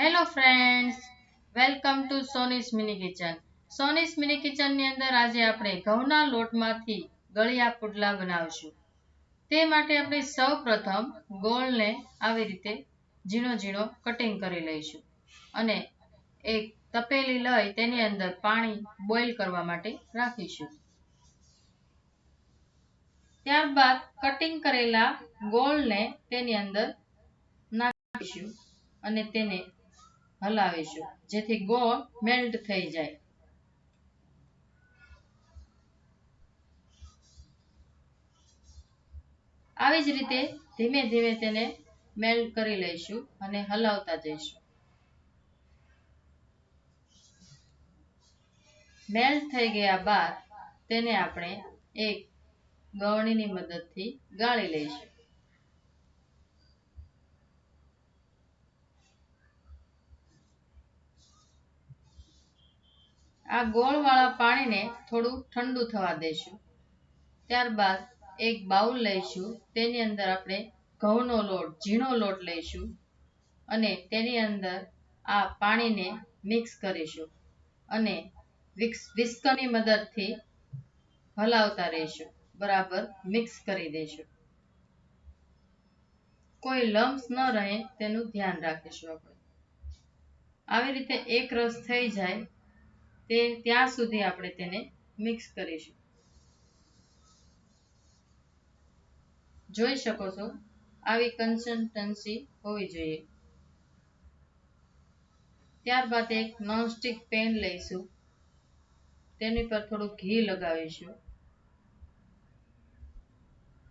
Hello friends welcome to Soni's mini kitchen Soni's mini કિચનની અંદર આજે આપણે ઘઉંના લોટમાંથી ગળિયા પુડલા બનાવશું. તે માટે આપણે સૌ પ્રથમ ગોળને આવી રીતે ઝીણો ઝીણો કટિંગ કરી લઈશું અને એક તપેલી લઈ તેની અંદર પાણી બોઇલ કરવા માટે રાખીશું. ત્યારબાદ કટિંગ કરેલા ગોળને તેની અંદર નાખીશું અને તેને હલાવીશું, જેથી ગોળ મેલ્ટ થઈ જાય. આવી જ રીતે ધીમે ધીમે તેને મેલ્ટ કરી લઈશું અને હલાવતા જઈશું. મેલ્ટ થઈ ગયા બાદ તેને આપણે એક ગવણીની મદદથી ગાળી લઈશું. આ ગોળવાળા પાણીને થોડું ઠંડુ થવા દઈશું ત્યારબાદ એક બાઉલ લઈશું. તેની અંદર આપણે ઘઉંનો લોટ, ઝીણો લોટ લઈશું અને તેની અંદર આ પાણીને મિક્સ કરીશું અને વિસ્કની મદદથી હલાવતા રહીશું. બરાબર મિક્સ કરી દઈશું. કોઈ લમ્સ ન રહે તેનું ધ્યાન રાખીશું આપણે. આવી રીતે એક રસ થઈ જાય તે ત્યાં સુધી આપણે તેને મિક્સ કરીશું. જોઈ શકો છો, આવી કન્સિસ્ટન્સી હોવી જોઈએ. ત્યારબાદ એક નોનસ્ટિક પેન લઈશું. તેની પર થોડું ઘી લગાવીશું.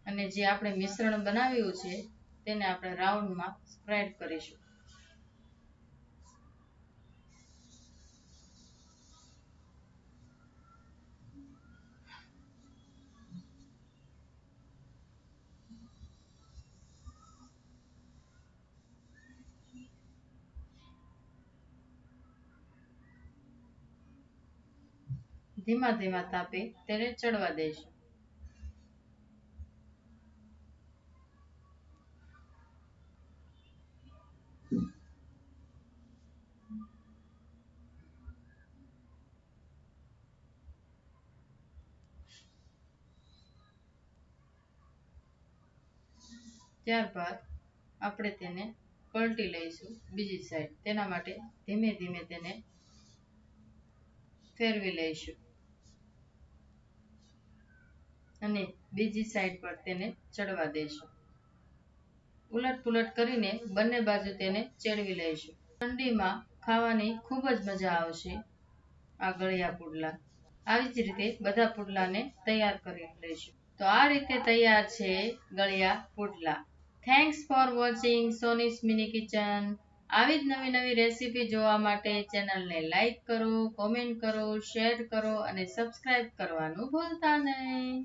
અને જે આપણે મિશ્રણ બનાવ્યું છે, તેને આપણે રાઉન્ડમાં સ્પ્રેડ કરીશું. ધીમા ધીમા તાપે તેને ચડવા દઈશું ત્યારબાદ આપણે તેને પલટી લઈશું બીજી સાઈડ તેના માટે ધીમે ધીમે તેને ફેરવી લઈશું. અને બીજી સાઈડ પર તેને ચડવા દઈશું ઉલટ પુલટ કરીને બંને બાજુ તેને ચેડવી લઈશું. ઠંડીમાં ખાવાની ખૂબ જ મજા આવશે આ ગળિયા પુડલા. આવી જ રીતે બધા પુડલાને તૈયાર કરી લઈશું. તો આ રીતે તૈયાર છે ગળિયા પુડલા. Thanks for watching Soni's mini kitchen આવી જ નવી નવી રેસીપી જોવા માટે ચેનલને લાઈક કરો કોમેન્ટ કરો શેર કરો અને સબસ્ક્રાઇબ કરવાનું ભૂલતા નહીં.